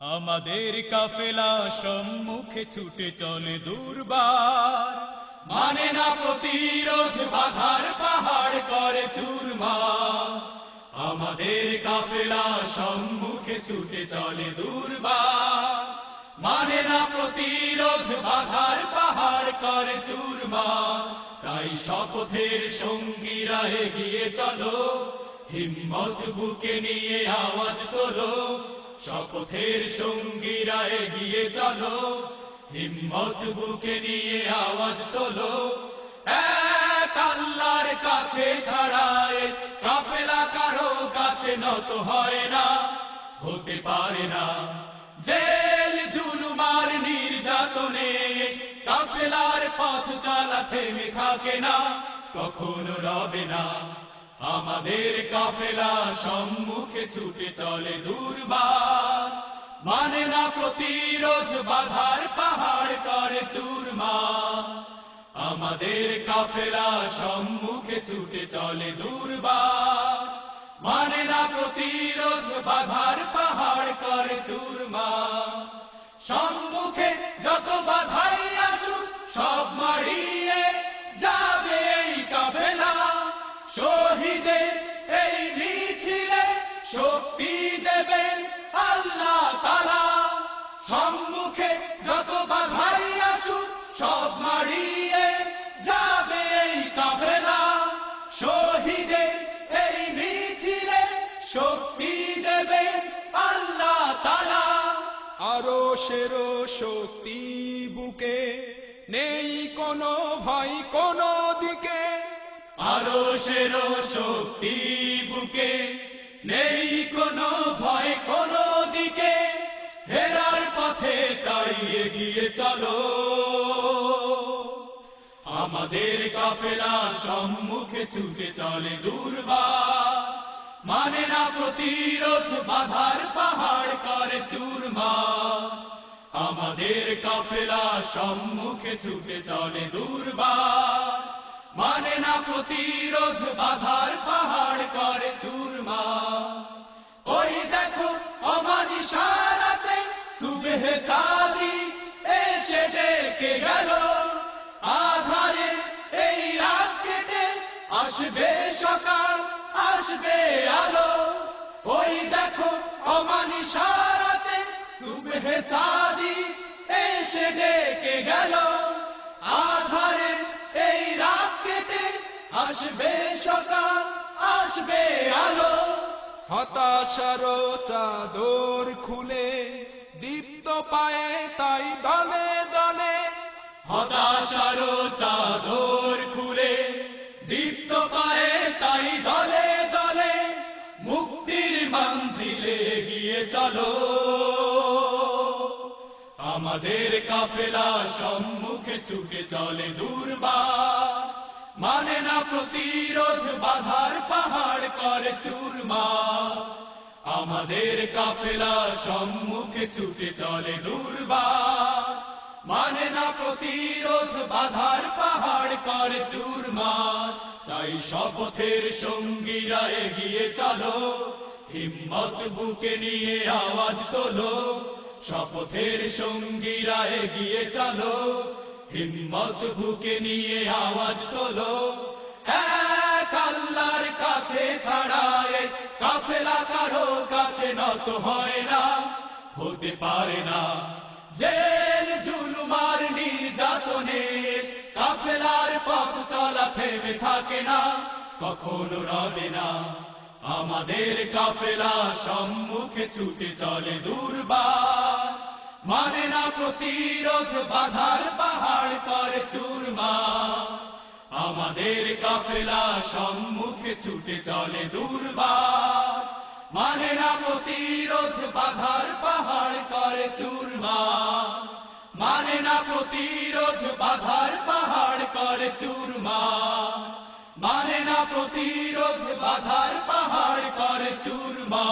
আমাদের কাফেলা সম্মুখে ছুটে চলে দুর্বার। মানে না প্রতিরোধ বাধার পাহাড় করে চুরমা আমাদের কাফেলা সম্মুখে ছুটে চলে দুর্বার। মানে না প্রতিরোধ বাধার পাহাড় করে চুরমা তাই শপথের সঙ্গীরা এগিয়ে চলো, হিম্মত বুকে নিয়ে আওয়াজ তোলো। শপথের সঙ্গীরা এগিয়ে চলো, হিম্মত বুকে নিয়ে আওয়াজ তোলো। আল্লাহর কাছে ছাড়ায় কাফেলা কারও কাছে নত হয় না, হতে পারে না। জেল, জুলুমার নির্যাতনে কাফেলার পথ চালা থেমে থাকে না, কখনো রবে না। আমাদের কাফেলা সম্মুখে ছুটে চলে দুর্বার। মানে না প্রতিরোধ বাধার পাহাড় করে চুরমা। আমাদের কাফেলা সম্মুখে ছুটে চলে দুর্বার। মানে না প্রতিরোধ বাধার পাহাড় করে চুরমা। সম্মুখে যত বাধাই সব মারিয়ে যাবে এই কাফেলা। শহীদের এই মিছিলে শক্তি দেবেন আল্লাহ তালা আরও সেরো শক্তি বুকে নেই কোনো ভয় কোনো দিকে। আরও সেরো শক্তি বুকে নেই কোনো ভয় কোনো দিকে। হেরার পথে তাই এগিয়ে চলো। আমাদের কাফেলা সম্মুখে ছুটে চলে দুর্বার মানে না প্রতিরোধ বাধার পাহাড় করে চুরমা। আমাদের কাফেলা সম্মুখে ছুটে চলে দুর্বার মানে না প্রতিরোধ বাধার পাহাড় করে চুরমা। ওই দেখো অমানি সারাতে সুবেহে সাদি এসে ডেকে গেল। আসবে সকাল, আসবে আলো। ওই দেখো অমানি সারাতে সুবেহে সাদি এসে ডেকে গেল। আধারে এই রাত কেটে আসবে সকাল, আসবে আলো। হতাশারো চাদর খুলে দীপ্ত পায়ে তাই দলে দলে। হতাশারো চাদর আমাদের কাফেলা সম্মুখে ছুটে চলে দুর্বার মানে না প্রতিরোধ, বাধার পাহাড় করে চুরমা। আমাদের কাফেলা সম্মুখে ছুটে চলে দুর্বার মানে না প্রতিরোধ, বাধার পাহাড় করে চুরমার তাই শপথের সঙ্গীরা এগিয়ে চলো, হিম্মত বুকে নিয়ে আওয়াজ তোলো। শপথের সঙ্গীরা এগিয়ে চলো। হিম্মত বুকে নিয়ে আওয়াজ তোলো। এক আল্লাহর কাছে ছাড়ায় কাফেলা কারও কাছে নত হয় না। হতে পারে না জেল, জুলুমার নির্যাতনে কাফেলার পথ চলা থেমে থাকে না। কখনো রবে না আমাদের কাফেলা সম্মুখে ছুটে চলে দুর্বার। মানে না প্রতিরোধ বাধার পাহাড় করে চুরমা। আমাদের কাফেলা সম্মুখে ছুটে চলে দুর্বার মানে না প্রতিরোধ বাধার পাহাড় করে চুরমা। মানে না প্রতিরোধ বাধার পাহাড় করে চুরমা। মানে না প্রতিরোধ বাধার পাহাড় করে চুরমা।